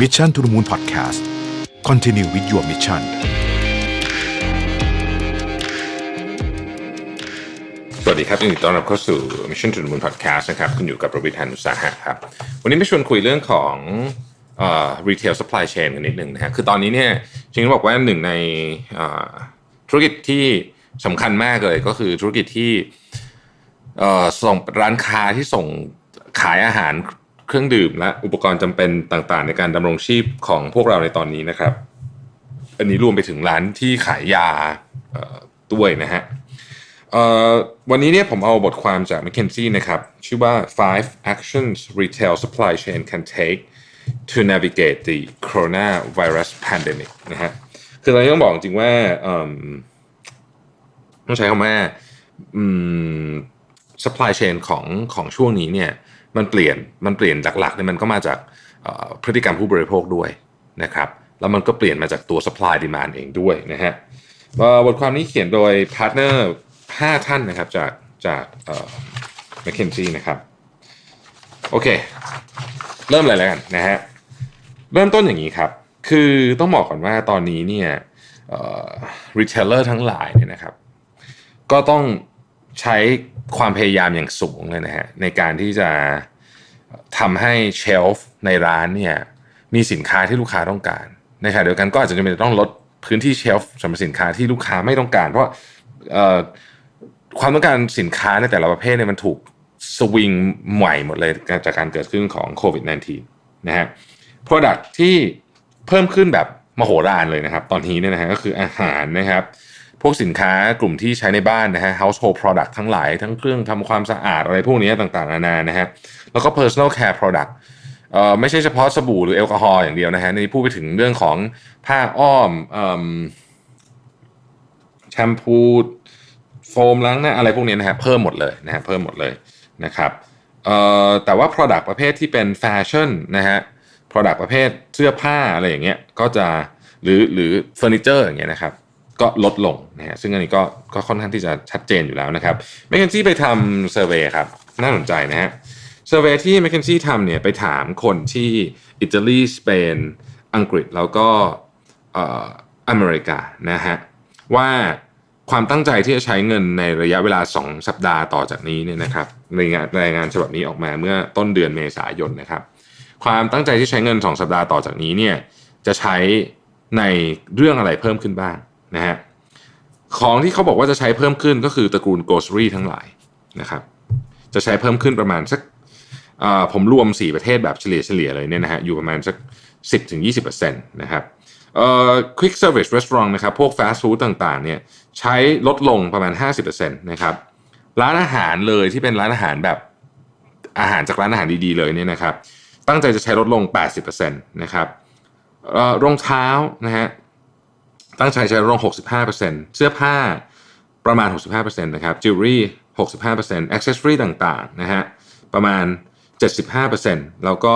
Mission to the Moon Podcast Continue with your mission สวัสดีครับยินดีต้อนรับเข้าสู่ Mission to the Moon Podcast นะครับคุณอยู่กับประวิทยานุสาหะครับ วันนี้มาชวนคุยเรื่องของเอ่อ retail supply chain กันนิดหนึ่งนะฮะคือตอนนี้เนี่ยจริงๆบอกว่าหนึ่งในธุรกิจที่สำคัญมากเลยก็คือธุรกิจที่เอ่อส่งร้านค้าที่ส่งขายอาหาร เครื่องดื่มและอุปกรณ์จำเป็นต่างๆ ในการดำรงชีพของพวกเราในตอนนี้นะครับ อันนี้รวมไปถึงร้านที่ขายยาด้วยนะฮะวันนี้เนี่ยผมเอาบทความจาก McKinsey นะครับ ชื่อว่า five actions retail supply chain can take to navigate the coronavirus pandemic นะฮะคือเราต้องบอกจริงว่าต้องใช้คำว่า supply chain ของของช่วงนี้เนี่ย มันเปลี่ยนมันเปลี่ยนหลักๆเนี่ยมันก็มาจากพฤติกรรมผู้บริโภคด้วยนะครับแล้วมันก็เปลี่ยนมาจากตัว supply demand เองด้วยนะฮะบทความนี้เขียนโดยพาร์ทเนอร์5ท่านนะครับจากจากเอ่อ McKinsey นะครับโอเค เริ่มเลยแล้วกันนะฮะเริ่มต้นอย่างนี้ครับ คือต้องบอกก่อนว่าตอนนี้เนี่ยรีเทลเลอร์ทั้งหลายเนี่ยนะครับ ก็ต้อง ใช้ความพยายามอย่างสูงเลยนะฮะในการที่จะทำให้เชลฟ์ในร้านเนี่ยมีสินค้าที่ลูกค้าต้องการในขณะเดียวกันก็อาจจะจำเป็นต้องลดพื้นที่เชลฟ์สำหรับสินค้าที่ลูกค้าไม่ต้องการ เพราะความต้องการสินค้าในแต่ละประเภทเนี่ยมันถูกสวิงใหม่หมดเลยจากการเกิดขึ้นของโควิด -19 นะฮะ Product ที่เพิ่มขึ้นแบบมโหฬารเลยนะครับ ตอนนี้เนี่ยนะฮะก็คืออาหารนะครับ พวกสินค้ากลุ่มที่ใช้ในบ้านนะฮะ household product ทั้งหลาย ทั้งเครื่องทำความสะอาดอะไรพวกนี้ต่างๆนานานะฮะ แล้วก็ personal care product เอ่อไม่ใช่เฉพาะสบู่หรือแอลกอฮอล์อย่างเดียวนะฮะ นี่พูดไปถึงเรื่องของผ้าอ้อมเอิ่มแชมพูโฟมล้างหน้าอะไรพวกนี้นะฮะเพิ่มหมดเลยนะฮะเพิ่มหมดเลยนะครับเอ่อแต่ว่า product ประเภทที่เป็นแฟชั่นนะฮะ product ประเภทเสื้อผ้าอะไรอย่างเงี้ยก็จะหรือหรือเฟอร์นิเจอร์อย่างเงี้ยนะครับ ก็ลดลงนะฮะซึ่งอันนี้ก็ก็ค่อนข้างที่จะชัดเจนอยู่แล้วนะครับ m c k เคนซี่ไปทำเซอร์เวยครับน่าสนใจนะฮะเซอร์เวยที่ m c k เคนซี่ทำเนี่ยไปถามคนที่อิตาลีสเปน อังกฤษแล้วก็เอ่ออเมริกานะฮะว่าความตั้งใจที่จะใช้เงินในระยะเวลา 2 สัปดาห์ต่อจากนี้เนี่ยนะครับรายงานรายงานฉบับนี้ออกมาเมื่อต้นเดือนเมษายนนะครับ ความตั้งใจที่ใช้เงิน 2 สัปดาห์ต่อจากนี้เนี่ยจะใช้ในเรื่องอะไรเพิ่มขึ้นบ้าง นะฮะของที่เขาบอกว่าจะใช้เพิ่มขึ้นก็คือตระกูล grocery ทั้งหลายนะครับ จะใช้เพิ่มขึ้นประมาณสักผมรวม 4 ประเทศแบบเฉลี่ยเฉลี่ยเลยเนี่ยนะฮะอยู่ประมาณสัก 10-20%นะครับเอ่อ quick service restaurant นะครับ พวก fast food ต่างๆ เนี่ยใช้ลดลงประมาณ 50%นะครับ ร้านอาหารเลยที่เป็นร้านอาหารแบบอาหารจากร้านอาหารดีๆ เลยเนี่ยนะครับ ตั้งใจจะใช้ลดลง 80%นะครับเอ่อรองเท้านะฮะ ตั้งใจใช้ลดลง 65%เสื้อผ้าประมาณ 65%นะครับจิวเวลรี่ 65% accessory ต่างๆนะฮะประมาณ 75%แล้วก็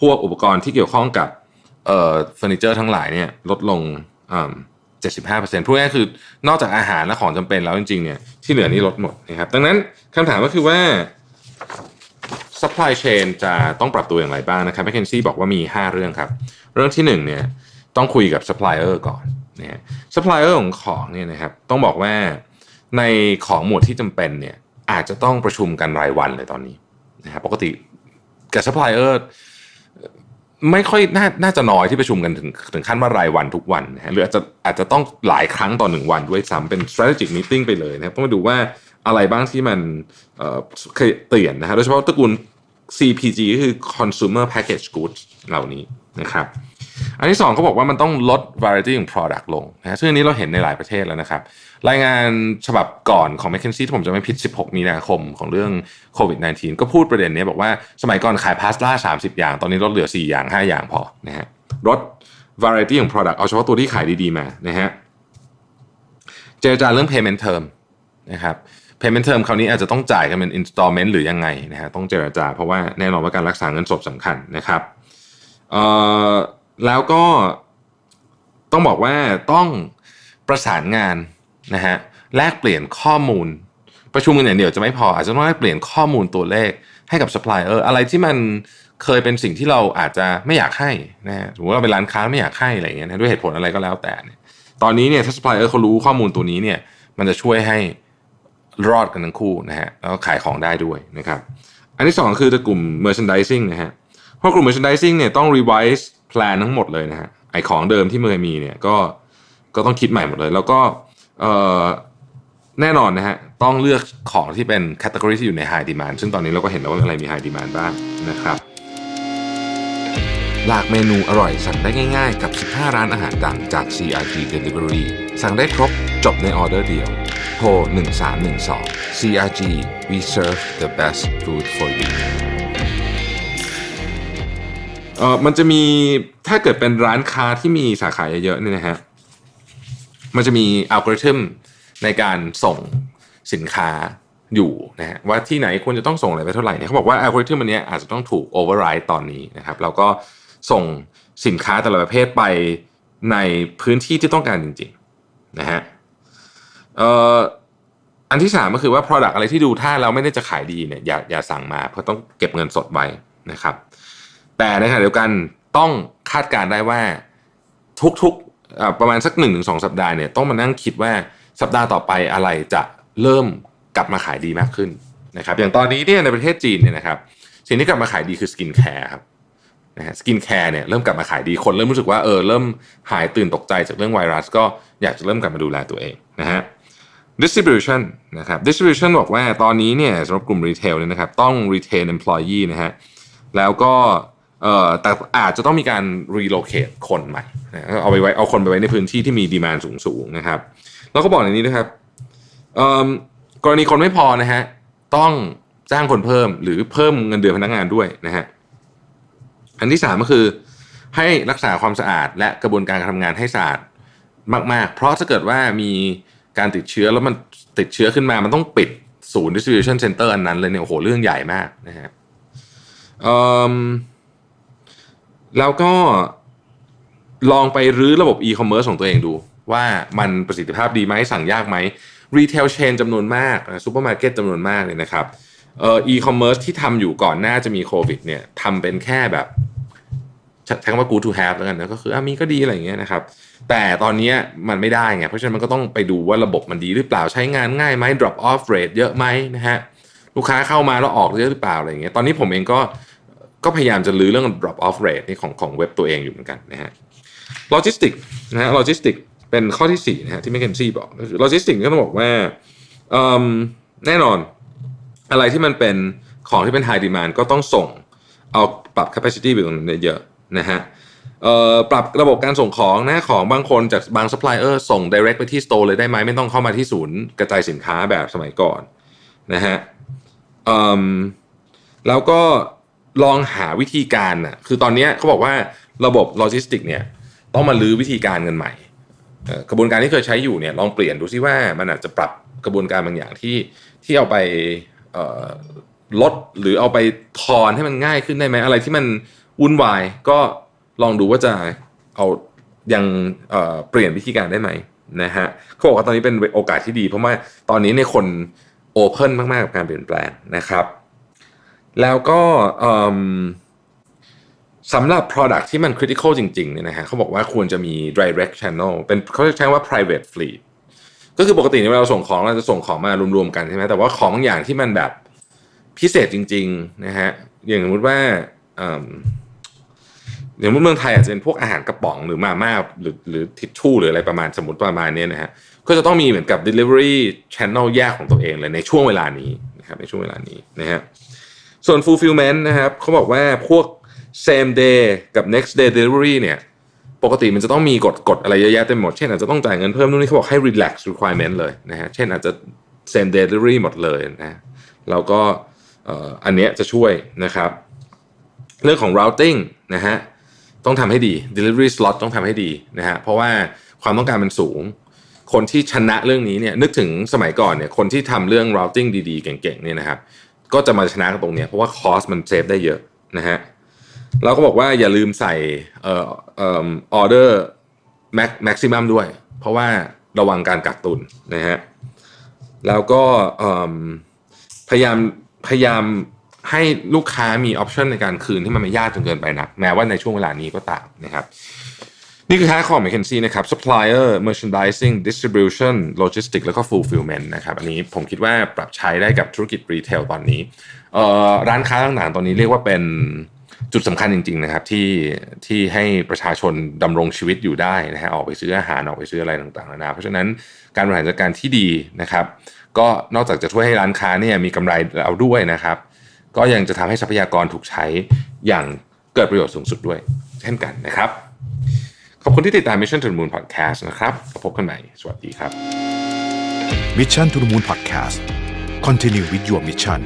พวกอุปกรณ์ที่เกี่ยวข้องกับเอ่อเฟอร์นิเจอร์ทั้งหลายเนี่ยลดลงอ่า75%พูดง่ายคือนอกจากอาหารและของจำเป็นแล้วจริงๆเนี่ยที่เหลือนี่ลดหมดนะครับดังนั้นคำถามก็คือว่า supply chain จะต้องปรับตัวอย่างไรบ้างนะครับ McKinsey บอกว่ามี 5 เรื่องครับ เรื่องที่1เนี่ยต้องคุยกับ supplier ก่อน นะฮะ supplier ของของเนี่ยนะครับต้องบอกว่าในของหมวดที่จำเป็นเนี่ยอาจจะต้องประชุมกันรายวันเลยตอนนี้นะครับปกติกับ supplier ไม่ค่อยน่าน่าจะน้อยที่ประชุมกันถึงถึงขั้นว่ารายวันทุกวันนะฮะหรืออาจจะอาจจะต้องหลายครั้งต่อหนึ่งวันด้วยซ้ำเป็น strategic meeting ไปเลยนะครับต้องมาดูว่าอะไรบ้างที่มันเอ่อเคยเปลี่ยนนะฮะโดยเฉพาะตระกูล CPG ก็คือ consumer package goods เหล่านี้นะครับ อันที่สองเขาบอกว่ามันต้องลด variety ของ product ลงนะฮะซึ่งอันนี้เราเห็นในหลายประเทศแล้วนะครับ รายงานฉบับก่อนของ McKinsey ที่ผมจะไม่ผิด 16 มีนาคมของเรื่องโควิด -19 ก็พูดประเด็นนี้บอกว่าสมัยก่อนขายพาสต้า30 อย่าง ตอนนี้ลดเหลือ 4 อย่าง 5 อย่างพอนะฮะลด variety ของ product เอาเฉพาะตัวที่ขายดีๆมานะฮะเจรจาเรื่อง payment term นะครับ payment term คราวนี้อาจจะต้องจ่ายกันเป็น installment หรือยังไงนะฮะต้องเจรจาเพราะว่าแน่นอนว่าการรักษาเงินสดสำคัญนะครับเอ่อ แล้วก็ต้องบอกว่าต้องประสานงานนะฮะแลกเปลี่ยนข้อมูล ประชุมกันอย่างเดียวจะไม่พออาจจะต้องแลกเปลี่ยนข้อมูลตัวเลขให้กับ supplier ออร์อะไรที่มันเคยเป็นสิ่งที่เราอาจจะไม่อยากให้นะฮะสมมติว่าเราเป็นร้านค้าไม่อยากให้อะไรเงี้ยนะด้วยเหตุผลอะไรก็แล้วแต่เนี่ยตอนนี้เนี่ยถ้า supplier เขารู้ข้อมูลตัวนี้เนี่ยมันจะช่วยให้รอดกันทั้งคู่นะฮะแล้วก็ขายของได้ด้วยนะครับอันที่สองคือกลุ่ม merchandising นะฮะเพราะกลุ่ม merchandising เนี่ยต้อง revise plan ทั้งหมดเลยนะฮะไอของเดิมที่เคยมีเนี่ยก็ก็ต้องคิดใหม่หมดเลย แล้วก็แน่นอนนะฮะต้องเลือกของที่เป็น category ที่อยู่ใน high demand ซึ่งตอนนี้เราก็เห็นแล้วว่าอะไรมี high demand บ้างนะครับ หลากเมนูอร่อยสั่งได้ง่ายๆ กับ 15 ร้านอาหารดังจาก CRG Delivery สั่งได้ครบจบในออเดอร์เดียวโทร1312 CRG we serve the best food for you เออมันจะมีถ้าเกิดเป็นร้านค้าที่มีสาขาเยอะๆเนี่ยนะฮะมันจะมีอัลกอริทึมในการส่งสินค้าอยู่นะฮะว่าที่ไหนควรจะต้องส่งอะไรไปเท่าไหร่เนี่ยเขาบอกว่าอัลกอริทึมอันเนี้ยอาจจะต้องถูกโอเวอร์ไรด์ตอนนี้นะครับแล้วก็ส่งสินค้าแต่ละประเภทไปในพื้นที่ที่ต้องการจริงๆนะฮะอันที่สามก็คือว่า Product อะไรที่ดูท่าเราไม่ได้จะขายดีเนี่ยอย่าอย่าสั่งมาเพราะต้องเก็บเงินสดไว้นะครับ แต่ในขณะเดียวกันต้องคาดการณ์ได้ว่าทุกๆประมาณสักหนึ่งถึงสองสัปดาห์เนี่ยต้องมานั่งคิดว่าสัปดาห์ต่อไปอะไรจะเริ่มกลับมาขายดีมากขึ้นนะครับอย่างตอนนี้เนี่ยในประเทศจีนเนี่ยนะครับสิ่งที่กลับมาขายดีคือสกินแคร์ครับนะฮะสกินแคร์เนี่ยเริ่มกลับมาขายดีคนเริ่มรู้สึกว่าเออเริ่มหายตื่นตกใจจากเรื่องไวรัส ก็อยากจะเริ่มกลับมาดูแลตัวเองนะฮะ distribution นะครับ distribution บอกว่าตอนนี้เนี่ยสำหรับกลุ่มรีเทลเนี่ยนะครับต้อง retain employee นะฮะแล้วก็ เอ่อแต่อาจจะต้องมีการ relocate คนใหม่นะเอาไปไว้เอาคนไปไว้ในพื้นที่ที่มีดีมานสูงๆนะครับ แล้วก็บอกอย่างนี้นะครับกรณีคนไม่พอนะฮะต้องจ้างคนเพิ่มหรือเพิ่มเงินเดือนพนักงานด้วยนะฮะอันที่สามก็คือให้รักษาความสะอาดและกระบวนการการทำงานให้สะอาดมากๆ เพราะถ้าเกิดว่ามีการติดเชื้อแล้วมันติดเชื้อขึ้นมามันต้องปิดศูนย์ distribution center อันนั้นเลยเนี่ยโอ้โหเรื่องใหญ่มากนะฮะเอิ่ม แล้วก็ลองไปรื้อระบบ e-commerce ของตัวเองดู ว่ามันประสิทธิภาพดีไหมสั่งยากไหม retail chain จำนวนมากซูเปอร์มาร์เก็ตจำนวนมากเลยนะครับเอ่อ e-commerce ที่ทำอยู่ก่อนหน้าจะมีโควิดเนี่ยทำเป็นแค่แบบใช้คำว่า good to have แล้วกันนะก็คืออะมีก็ดีอะไรอย่างเงี้ยนะครับ แต่ตอนนี้มันไม่ได้ไงเพราะฉะนั้นมันก็ต้องไปดูว่าระบบมันดีหรือเปล่าใช้งานง่ายไหม drop off rate เยอะไหมนะฮะลูกค้าเข้ามาแล้วออกเยอะหรือเปล่าอะไรอย่างเงี้ยตอนนี้ผมเองก็ ก็พยายามจะลื้อเรื่อง drop off rate นี่ของของเว็บตัวเองอยู่เหมือนกันนะฮะ logistic นะฮะ logistic เป็นข้อที่สี่นะฮะที่แมคเคนซี่บอก logistic ก็ต้องบอกว่าแน่นอนอะไรที่มันเป็นของที่เป็น high demand ก็ต้องส่งเอาปรับ capacity ไปตรงนั้นเยอะนะฮะปรับระบบการส่งของนะของบางคนจากบาง supplier ส่ง direct ไปที่ store เลยได้ไหมไม่ต้องเข้ามาที่ศูนย์กระจายสินค้าแบบสมัยก่อนนะฮะแล้วก็ ลองหาวิธีการน่ะคือตอนนี้เขาบอกว่าระบบโลจิสติกเนี่ยต้องมาลื้อวิธีการกันใหม่กระบวนการที่เคยใช้อยู่เนี่ยลองเปลี่ยนดูซิว่ามันอาจจะปรับกระบวนการบางอย่างที่ที่เอาไปลดหรือเอาไปทอนให้มันง่ายขึ้นได้ไหมอะไรที่มันวุ่นวายก็ลองดูว่าจะเอายังเเปลี่ยนวิธีการได้ไหมนะฮะเขาบอกว่าตอนนี้เป็นโอกาสที่ดี เพราะว่าตอนนี้ในคนโอเพ่นมากๆกับการเปลี่ยนแปลงนะครับ แล้วก็สำหรับ Product ที่มัน critical จริงๆเนี่ยนะฮะเขาบอกว่าควรจะมี direct channel เป็นเขาใช้ว่า private fleet ก็คือปกติเนี่ยเวลาเราส่งของเราจะส่งของมารวมๆกันใช่ไหมแต่ว่าของบางอย่างที่มันแบบพิเศษจริงๆนะฮะอย่างสมมติว่าอย่างมมติเมืองไทยอาจจะเป็นพวกอาหารกระป๋องหรือมาม่าหรือหรือทิชชู่หรืออะไรประมาณสมมติประมาณนี้นะฮะก็จะต้องมีเหมือนกับ delivery channel แยกของตัวเองเลยในช่วงเวลานี้นะครับในช่วงเวลานี้นะฮะ ส่วน fulfillment นะครับเขาบอกว่าพวก same day กับ next day delivery เนี่ยปกติมันจะต้องมีกฎกฎอะไรเยอะแยะเต็มหมด เช่นอาจจะต้องจ่ายเงินเพิ่มนู่นนี่เขาบอกให้ relax requirement เลยนะฮะ เช่นอาจจะ same day delivery หมดเลยนะแล้วก็อันเนี้ยจะช่วยนะครับ เรื่องของ routing นะฮะต้องทำให้ดี delivery slot ต้องทำให้ดีนะฮะเพราะว่าความต้องการมันสูง คนที่ชนะเรื่องนี้เนี่ยนึกถึงสมัยก่อนเนี่ยคนที่ทำเรื่อง routing ดีๆ เก่งๆเนี่ยนะครับ ก็จะมาชนะกันตรงเนี้ยเพราะว่าคอสมันเซฟได้เยอะนะฮะเราก็บอกว่าอย่าลืมใส่เอ่อเอ่อออเดอร์แม็กแม็กซิมัมด้วย เพราะว่าระวังการกักตุนนะฮะแล้วก็พยายามพยายามให้ลูกค้ามีออปชันในการคืนที่มันไม่ยากจนเกินไปนัก แม้ว่าในช่วงเวลานี้ก็ตามนะครับ นี่คือท้ายของ McKinsey นะครับ supplier merchandising distribution logistics แล้วก็ fulfillment นะครับอันนี้ผมคิดว่าปรับใช้ได้กับธุรกิจรีเทลตอนนี้ร้านค้าต่างๆ ตอนนี้เรียกว่าเป็นจุดสำคัญจริง ๆ นะครับที่ที่ให้ประชาชนดำรงชีวิตอยู่ได้นะฮะออกไปซื้ออาหารออกไปซื้ออะไรต่างๆนานาเพราะฉะนั้นการบริหารจัดการที่ดีนะครับ ก็นอกจากจะช่วยให้ร้านค้าเนี่ยมีกำไรเราด้วยนะครับ ก็ยังจะทำให้ทรัพยากรถูกใช้อย่างเกิดประโยชน์สูงสุดด้วย เช่นกันนะครับ ขอบคุณที่ติดตาม Mission to the Moon Podcast นะครับพบกันใหม่สวัสดีครับ Mission to the Moon Podcast Continue with your mission